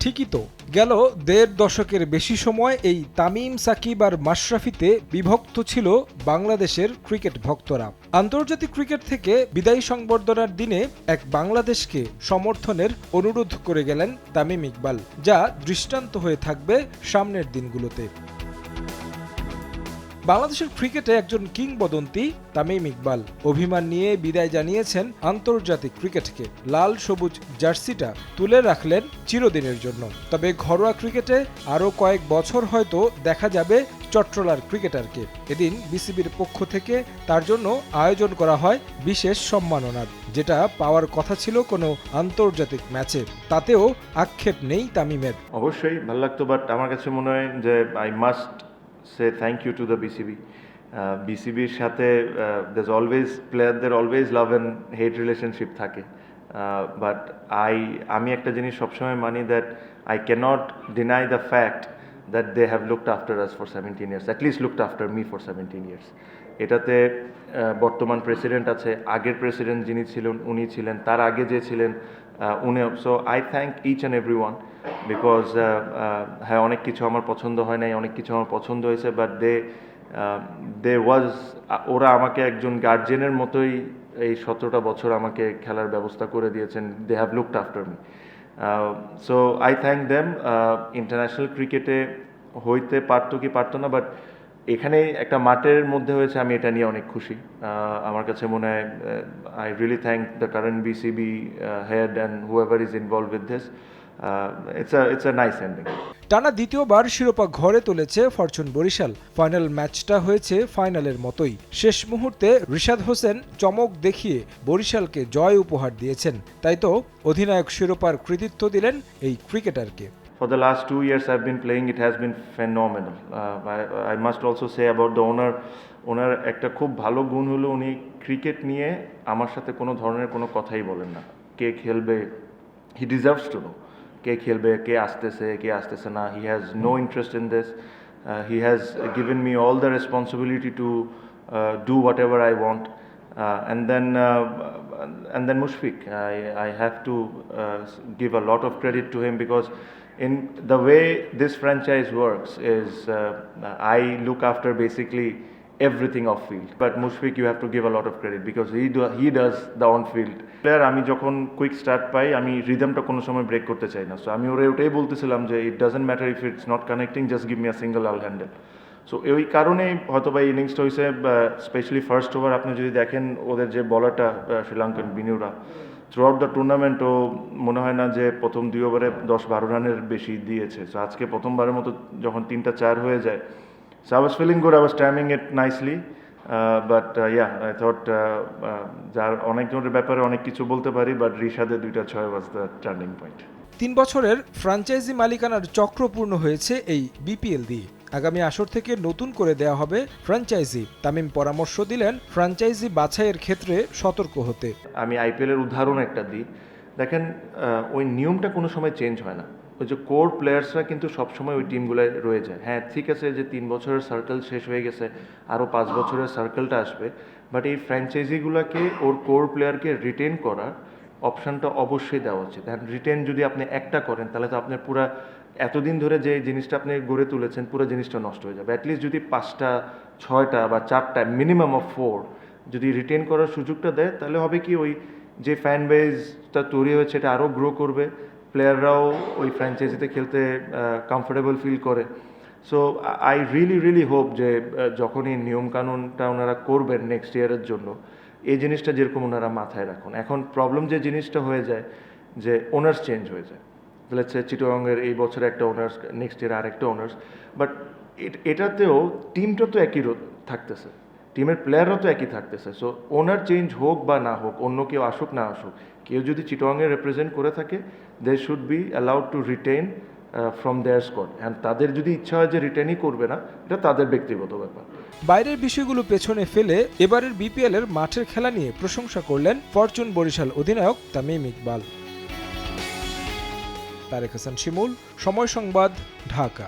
ঠিকই তো। গেল দেড় দশকের বেশি সময় এই তামিম, সাকিব আর মাশরাফিতে বিভক্ত ছিল বাংলাদেশের ক্রিকেট ভক্তরা। আন্তর্জাতিক ক্রিকেট থেকে বিদায়ী সংবর্ধনার দিনে এক বাংলাদেশকে সমর্থনের অনুরোধ করে গেলেন তামিম ইকবাল, যা দৃষ্টান্ত হয়ে থাকবে সামনের দিনগুলোতে। বাংলাদেশের ক্রিকেটে একজন কিংবদন্তি তামিম ইকবাল। অভিমান নিয়ে বিদায় জানিয়েছেন আন্তর্জাতিক ক্রিকেটকে। লাল সবুজ জার্সিটা তুলে রাখলেন চিরদিনের জন্য। তবে ঘরোয়া ক্রিকেটে আরও কয়েক বছর হয়তো দেখা যাবে চট্টলার ক্রিকেটারকে। এদিন বিসিবির পক্ষ থেকে তার জন্য আয়োজন করা হয় বিশেষ সম্মাননার। যেটা পাওয়ার কথা ছিল কোনো আন্তর্জাতিক ম্যাচে। তাতেও আক্ষেপ নেই তামিমের। অবশ্যই, ভালো লাগতো বাট আমার কাছে মনে হয় যে I must say thank you to the BCB বিসিবির সাথে দেজ অলওয়েজ প্লেয়ারদের always love and hate relationship থাকে. বাট আই আমি একটা জিনিস সবসময় মানি that I cannot deny the fact that they have looked after us for seventeen years at least looked after me for seventeen years এটাতে বর্তমান president আছে, আগের president যিনি ছিলেন, উনি ছিলেন, তার আগে যে ছিলেন উনি so I thank each and every one because হ্যাঁ অনেক কিছু আমার পছন্দ হয় নাই, অনেক কিছু আমার পছন্দ হয়েছে বাট দে দে ওয়াজ ওরা আমাকে একজন গার্জেনের মতোই এই সতেরোটা বছর আমাকে খেলার ব্যবস্থা করে দিয়েছেন they have looked after me so I thank them international ক্রিকেটে হইতে পারতো কি পারতো না বাট এখানে একটা মাঠের মধ্যে হয়েছে, আমি এটা নিয়ে অনেক খুশি। আমার কাছে মনে হয় I really thank the current BCB head and whoever is involve with this it's it's a nice ending টানা দ্বিতীয়বার শিরোপা ঘরে তুলেছে ফরচুন বরিশাল। ফাইনাল ম্যাচটা হয়েছে ফাইনালের মতোই। শেষ মুহূর্তে রিশাদ হোসেন চমক দেখিয়ে বরিশালকে জয় উপহার দিয়েছেন। তাই তো অধিনায়ক শিরোপার কৃতিত্ব দিলেন এই ক্রিকেটারকে। For the last two years I've been playing, it has been phenomenal. Uh, I, I must also say about the owner, ওনার একটা খুব ভালো গুণ হলো উনি ক্রিকেট নিয়ে আমার সাথে কোনো ধরনের কোনো কথাই বলেন না। কে খেলবে হি ডিজার্ভস টু নো কে খেলবে কে আসতেছে কে আসতেছে না he has no interest in this he has given me all the responsibility to do whatever I want uh, and then uh, and then Mushfiq, I, I have to uh, give a lot of credit to him because in the way this franchise works is uh, I look after basically off field. But Mushfiq, you have to give a lot of credit because he do, he does the on field. Player আমি যখন quick start পাই আমি রিদমটা কোনো সময় break করতে চাই না so আমি ওরে ওটাই বলতেছিলাম যে it doesn't matter if it's not connecting just give me a single all handle so ওই কারণেই হয়তো বা ইনিংসটা হয়েছে স্পেশালি ফার্স্ট ওভার আপনি যদি দেখেন ওদের যে বলারটা Sri Lankan Binura throughout the tournament ও মনে হয় না যে প্রথম দুই ওভারে দশ বারো রানের বেশি দিয়েছে সো আজকে প্রথমবারের মতো যখন তিনটা চার হয়ে যায় so I was feeling good I was timing it nicely but yeah I thought যার অনেকজনের ব্যাপারে অনেক কিছু বলতে পারি বাট রিশাদের দুইটা ছয় ওয়াজ দ্য টার্নিং পয়েন্ট তিন বছরের ফ্র্যাঞ্চাইজি মালিকানার চক্রপূর্ণ হয়েছে এই বিপিএল দিয়ে। আগামী আসর থেকে নতুন করে দেয়া হবে ফ্র্যাঞ্চাইজি তামিম পরামর্শ দিলেন ফ্র্যাঞ্চাইজি বাছাইয়ের ক্ষেত্রে সতর্ক হতে। আমি আইপিএলের উদাহরণ একটা দিই। দেখেন ওই নিয়মটা কোনো সময় চেঞ্জ হয় না। ওই যে কোর প্লেয়ার্সরা কিন্তু সবসময় ওই টিমগুলোয় রয়ে যায়। হ্যাঁ ঠিক আছে যে তিন বছরের সার্কেল শেষ হয়ে গেছে আরও পাঁচ বছরের সার্কেলটা আসবে বাট এই ফ্র্যাঞ্চাইজিগুলোকে ওর কোর প্লেয়ারকে রিটেন করার অপশানটা অবশ্যই দেওয়া উচিত। অ্যান্ড রিটেন যদি আপনি একটা করেন, তাহলে তো আপনার পুরা এতদিন ধরে যে জিনিসটা আপনি গড়ে তুলেছেন, পুরো জিনিসটা নষ্ট হয়ে যাবে। অ্যাটলিস্ট যদি পাঁচটা, ছয়টা বা চারটা মিনিমাম অফ ফোর যদি রিটেন করার সুযোগটা দেয়, তাহলে হবে কি ওই যে ফ্যান বেসটা তৈরি হয়েছে, এটা আরও গ্রো করবে। প্লেয়াররাও ওই ফ্র্যাঞ্চাইজিতে খেলতে কমফোর্টেবল ফিল করে। So I really really hope যে আহ, যখন এই নিয়মকানুনটা ওনারা করবেন নেক্সট ইয়ারের জন্য এই জিনিসটা যেরকম ওনারা মাথায় রাখুন। এখন প্রবলেম যে জিনিসটা হয়ে যায় যে ওনার্স চেঞ্জ হয়ে যায়। লেটস চিটোগাংয়ের এই বছরে একটা ওনার্স নেক্সট ইয়ার আরেকটা ওনার্স বাট এটাতেও টিমটা তো একই থাকতেছে। টিমের প্লেয়াররা তো একই থাকতেছে। সো ওনার চেঞ্জ হোক বা না হোক, অন্য কেউ আসুক, না আসুক, কেউ যদি চিটোয়াংয়ে রিপ্রেজেন্ট করে থাকে they should be allowed to retain from their squad and তাদের যদি ইচ্ছা হয় যে রিটেনই করবে না, এটা তাদের ব্যক্তিগত ব্যাপার। বাইরের বিষয়গুলো পেছনে ফেলে এবারের বিপিএল এর মাঠের খেলা নিয়ে প্রশংসা করলেন ফরচুন বরিশাল অধিনায়ক তামিম ইকবাল। তারেক হাসান শিমুল, সময় সংবাদ, ঢাকা।